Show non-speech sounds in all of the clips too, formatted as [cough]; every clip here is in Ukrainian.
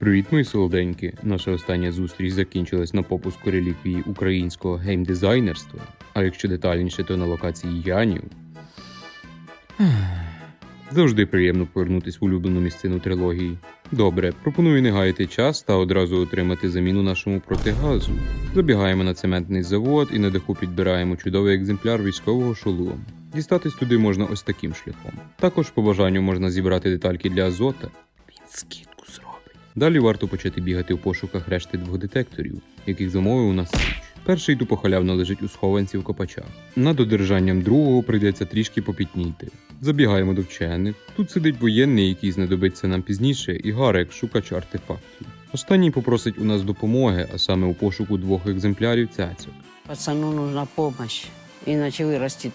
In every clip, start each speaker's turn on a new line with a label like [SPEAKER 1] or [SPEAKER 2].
[SPEAKER 1] Привіт, мої солоденькі. Наша остання зустріч закінчилась на попуску реліквії українського геймдизайнерства. А якщо детальніше, то на локації Янів. [sighs] Завжди приємно повернутись в улюблену місцину трилогії. Добре, пропоную не гаяти час та одразу отримати заміну нашому протигазу. Забігаємо на цементний завод і на даху підбираємо чудовий екземпляр військового шолому. Дістатись туди можна ось таким шляхом. Також по бажанню можна зібрати детальки для азота. Він. Далі варто почати бігати в пошуках решти двох детекторів, яких замовив у нас Січ. Перший тупо халявно лежить у схованці в копачах. Над додержанням другого прийдеться трішки попітніти. Забігаємо до вчених. Тут сидить воєнний, який знадобиться нам пізніше, і Гарек, шукач артефактів. Останній попросить у нас допомоги, а саме у пошуку двох екземплярів цяцьок.
[SPEAKER 2] Пацану нужна помощь, иначе вырастет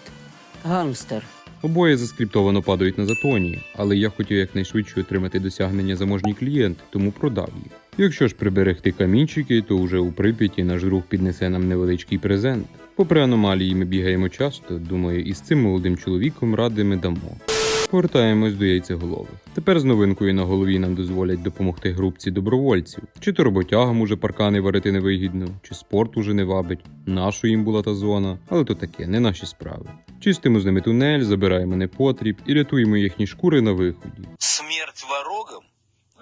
[SPEAKER 2] гангстер.
[SPEAKER 1] Обоє заскриптовано падають на затоні, але я хотів якнайшвидше отримати досягнення заможній клієнт, тому продав їх. Якщо ж приберегти камінчики, то вже у Прип'яті наш друг піднесе нам невеличкий презент. Попри аномалії ми бігаємо часто, думаю, і з цим молодим чоловіком ради ми дамо. Повертаємось до яйцеголових. Тепер з новинкою на голові нам дозволять допомогти групці добровольців. Чи то роботягам уже паркани варити невигідно, чи спорт уже не вабить. Нашу їм була та зона, але то таке, не наші справи. Чистимо з ними тунель, забираємо непотріб і рятуємо їхні шкури на виході.
[SPEAKER 3] Смерть ворогам?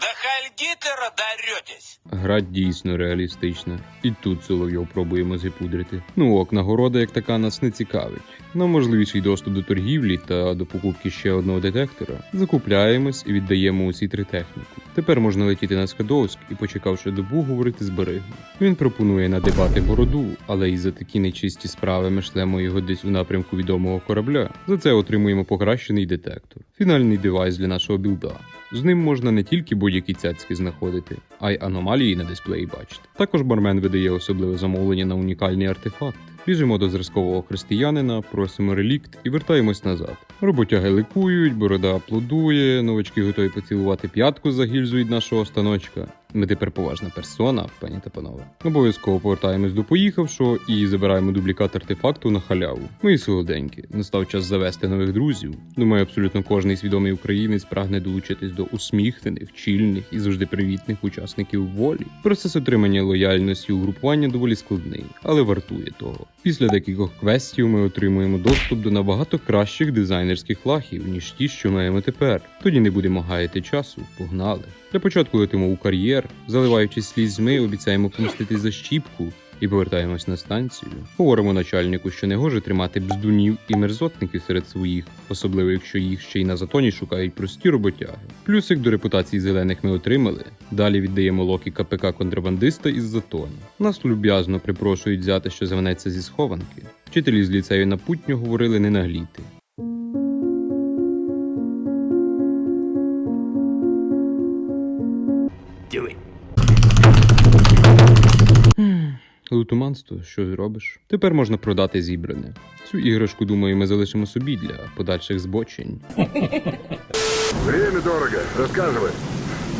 [SPEAKER 3] До Хайль Гитлера доретесь?
[SPEAKER 1] Гра дійсно реалістична. І тут Соловйов пробуємо запудрити. Ну ок, нагорода як така нас не цікавить. Нам можливіший доступ до торгівлі та до покупки ще одного детектора. Закупляємось і віддаємо усі три техніку. Тепер можна летіти на Скадовськ і, почекавши добу, говорити з берегом. Він пропонує надибати бороду, але і за такі нечисті справи ми шлемо його десь у напрямку відомого корабля. За це отримуємо покращений детектор. Фінальний девайс для нашого білда. З ним можна не тільки будь-які цяцьки знаходити, а й аномалії на дисплеї бачити. Також бармен видає особливе замовлення на унікальний артефакт. Біжимо до зразкового християнина, просимо релікт і вертаємось назад. Роботяги ликують, борода аплодує, новачки готові поцілувати п'ятку за гільзу від нашого станочка. Ми тепер поважна персона, пані та панове. Обов'язково повертаємось до поїхавшого і забираємо дублікат артефакту на халяву. Мої солоденькі, настав час завести нових друзів. Думаю, абсолютно кожний свідомий українець прагне долучитись до усміхнених, чільних і завжди привітних учасників волі. Процес отримання лояльності угрупування доволі складний, але вартує того. Після декількох квестів ми отримуємо доступ до набагато кращих дизайнерських лахів, ніж ті, що маємо тепер. Тоді не будемо гаяти часу, погнали. Для початку летимо у кар'єр, заливаючись слізьми, обіцяємо помстити за щіпку і повертаємось на станцію. Говоримо начальнику, що не гоже тримати бздунів і мерзотників серед своїх, особливо якщо їх ще й на затоні шукають прості роботяги. Плюсик до репутації зелених ми отримали. Далі віддаємо локі КПК контрабандиста із затону. Нас люб'язно припрошують взяти, що звернеться зі схованки. Вчителі з ліцею на путню говорили не нагліти. Лутуманство, що зробиш? Тепер можна продати зібране. Цю іграшку, думаю, ми залишимо собі для подальших збочень.
[SPEAKER 4] Время дорого.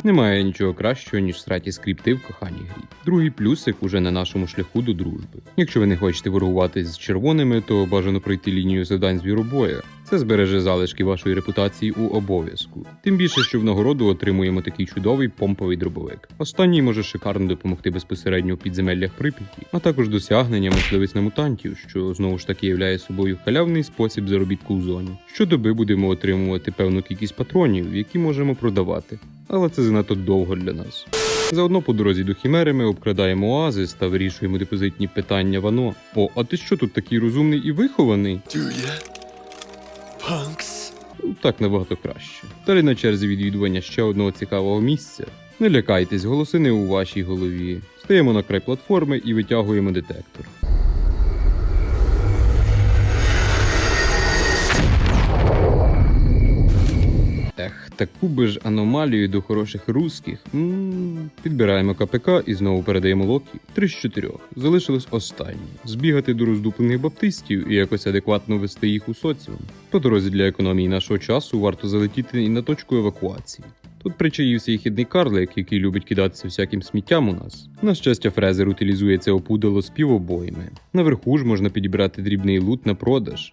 [SPEAKER 1] Немає нічого кращого, ніж сраті скрипти в коханій грі. Другий плюсик уже на нашому шляху до дружби. Якщо ви не хочете ворогувати з червоними, то бажано пройти лінію завдань звіробоя. Це збереже залишки вашої репутації у обов'язку. Тим більше, що в нагороду отримуємо такий чудовий помповий дробовик. Останній може шикарно допомогти безпосередньо у підземеллях Прип'яті, а також досягнення можливість на мутантів, що знову ж таки являє собою халявний спосіб заробітку у зоні. Щодоби будемо отримувати певну кількість патронів, які можемо продавати, але це занадто довго для нас. Заодно по дорозі до Хімери ми обкрадаємо оазис та вирішуємо депозитні питання вано. О, а ти що тут такий розумний і вихований?
[SPEAKER 3] Панкс.
[SPEAKER 1] Ну, Так набагато краще. Далі на черзі відвідування ще одного цікавого місця. Не лякайтесь, голоси не у вашій голові. Стаємо на край платформи і витягуємо детектор. Таку би ж аномалію до хороших русських. Підбираємо КПК і знову передаємо локі. Три з чотирьох. Залишилось останнє. Збігати до роздуплених баптистів і якось адекватно вести їх у соціум. По дорозі для економії нашого часу варто залетіти і на точку евакуації. Тут причаївся і хідний карлик, який любить кидатися всяким сміттям у нас. На щастя, фрезер утилізує це опудало з півобоями. Наверху ж можна підібрати дрібний лут на продаж.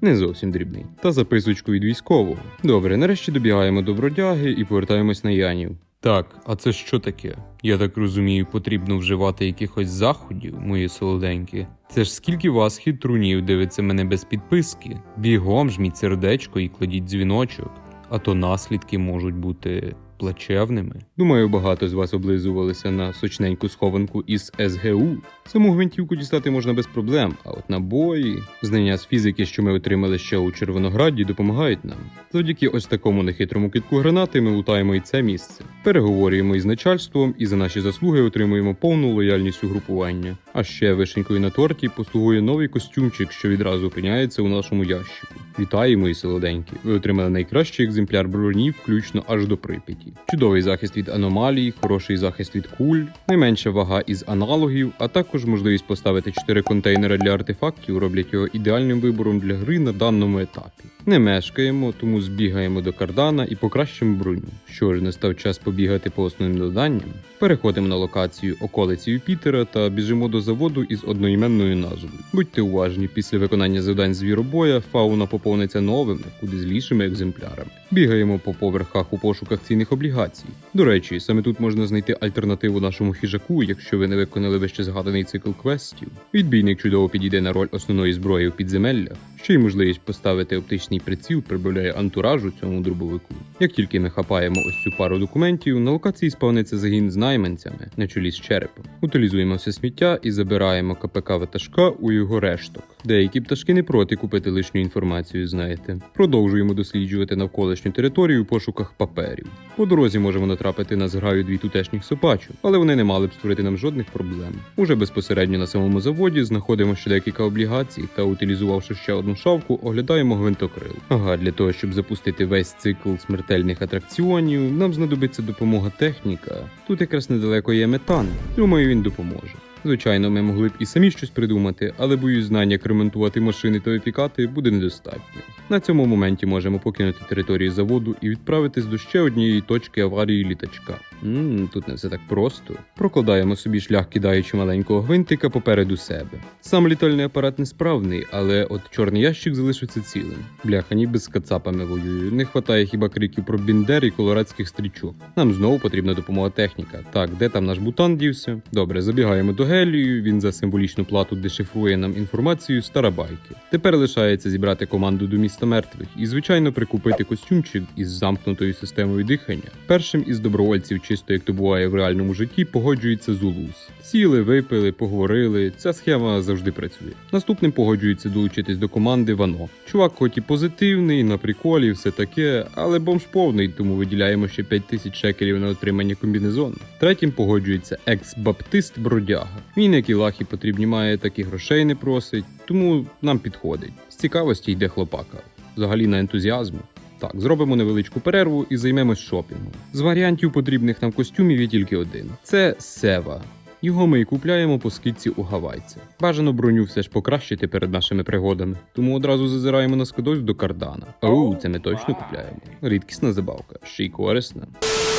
[SPEAKER 1] Не зовсім дрібний. Та записочку від військового. Добре, нарешті добігаємо до бродяги і повертаємось на Янів. Так, а це що таке? Я так розумію, потрібно вживати якихось заходів, мої солоденькі. Це ж скільки вас хитрунів дивиться мене без підписки? Бігом жміть сердечко і кладіть дзвіночок, а то наслідки можуть бути плачевними. Думаю, багато з вас облизувалися на сочненьку схованку із СГУ. Саму гвинтівку дістати можна без проблем, а от набої, знання з фізики, що ми отримали ще у Червонограді, допомагають нам. Завдяки ось такому нехитрому китку гранати ми лутаємо і це місце. Переговорюємо із начальством і за наші заслуги отримуємо повну лояльність угрупування. А ще вишенькою на торті послугує новий костюмчик, що відразу опиняється у нашому ящику. Вітаю, мої солоденькі! Ви отримали найкращий екземпляр броні, включно аж до Прип'яті. Чудовий захист від аномалій, хороший захист від куль, найменша вага із аналогів, а також можливість поставити 4 контейнери для артефактів роблять його ідеальним вибором для гри на даному етапі. Не мешкаємо, тому збігаємо до кардана і покращимо броню. Що ж, настав час побігати по основним доданням. Переходимо на локацію околиці Юпітера та біжимо до заводу із одноіменною назвою. Будьте уважні, після виконання завдань звіробоя фауна поповниться новими, куди злішими екземплярами. Бігаємо по поверхах у пошуках цінних облігацій. До речі, саме тут можна знайти альтернативу нашому хижаку, якщо ви не виконали вище згаданий цикл квестів. Відбійник чудово підійде на роль основної зброї у підземеллях. Ще й можливість поставити оптичний приціл прибавляє антуражу цьому дробовику. Як тільки ми хапаємо ось цю пару документів, на локації спавниться загін з найманцями на чолі з черепом. Утилізуємо все сміття і забираємо КПК ватажка у його решток. Деякі пташки не проти купити лишню інформацію, знаєте. Продовжуємо досліджувати навколишню територію у пошуках паперів. По дорозі можемо натрапити на зграю дві тутешніх собачок, але вони не мали б створити нам жодних проблем. Уже безпосередньо на самому заводі знаходимо ще декілька облігацій та, утилізувавши ще одну шавку, оглядаємо гвинтокрил. Ага, для того, щоб запустити весь цикл смертельних атракціонів, нам знадобиться допомога техніка. Тут якраз недалеко є метан. Думаю, він допоможе. Звичайно, ми могли б і самі щось придумати, але боюсь, знань, як ремонтувати машини та опікати, буде недостатньо. На цьому моменті можемо покинути територію заводу і відправитись до ще однієї точки аварії літачка. Ммм, тут не все так просто. Прокладаємо собі шлях, кидаючи маленького гвинтика попереду себе. Сам літальний апарат несправний, але от чорний ящик залишиться цілим. Бляха, ніби з кацапами воюю. Не хватає хіба криків про біндер і колорадських стрічок. Нам знову потрібна допомога техніка. Так, де там наш бутан дівся? Добре, забігаємо до Гелію. Він за символічну плату дешифрує нам інформацію з тарабайки. Тепер лишається зібрати команду до міста мертвих і, звичайно, прикупити костюмчик із замкнутою системою дихання. Першим із добровольців, чисто як то буває в реальному житті, погоджується Зулус. Сіли, випили, поговорили. Ця схема завжди працює. Наступним погоджується долучитись до команди Вано. Чувак, хоч і позитивний, на приколі, все таке, але бомж повний, тому виділяємо ще 5 тисяч шекелів на отримання комбінезону. Третім погоджується екс-баптист Бродяга. Він, як і лахі потрібні має, так і грошей не просить, тому нам підходить. З цікавості йде хлопака. Взагалі на ентузіазму. Так, зробимо невеличку перерву і займемось шопінгом. З варіантів потрібних нам костюмів є тільки один: це Сева. Його ми і купляємо по скидці у гавайця. Бажано броню все ж покращити перед нашими пригодами, тому одразу зазираємо на скидось до кардана. Оу, це ми точно купляємо. Рідкісна забавка, ще й корисна.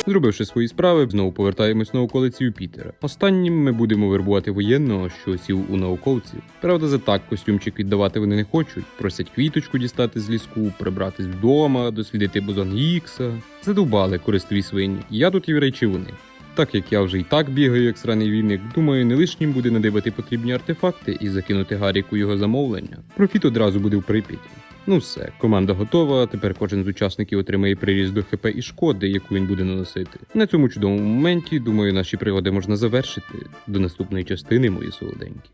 [SPEAKER 1] Зробивши свої справи, знову повертаємось на околиці Юпітера. Останнім ми будемо вербувати воєнного, що сів у науковців. Правда, за так костюмчик віддавати вони не хочуть. Просять квіточку дістати з ліску, прибратись вдома, дослідити бозон Гікса. Задовбали користові свині. Я тут єврей чи вони. Так як я вже і так бігаю, як сраний війник, думаю, не лишнім буде надибати потрібні артефакти і закинути Гаріку його замовлення. Профіт одразу буде в Прип'яті. Ну все, команда готова. Тепер кожен з учасників отримає приріст до ХП і шкоди, яку він буде наносити. На цьому чудовому моменті, думаю, наші пригоди можна завершити. До наступної частини, мої солоденькі.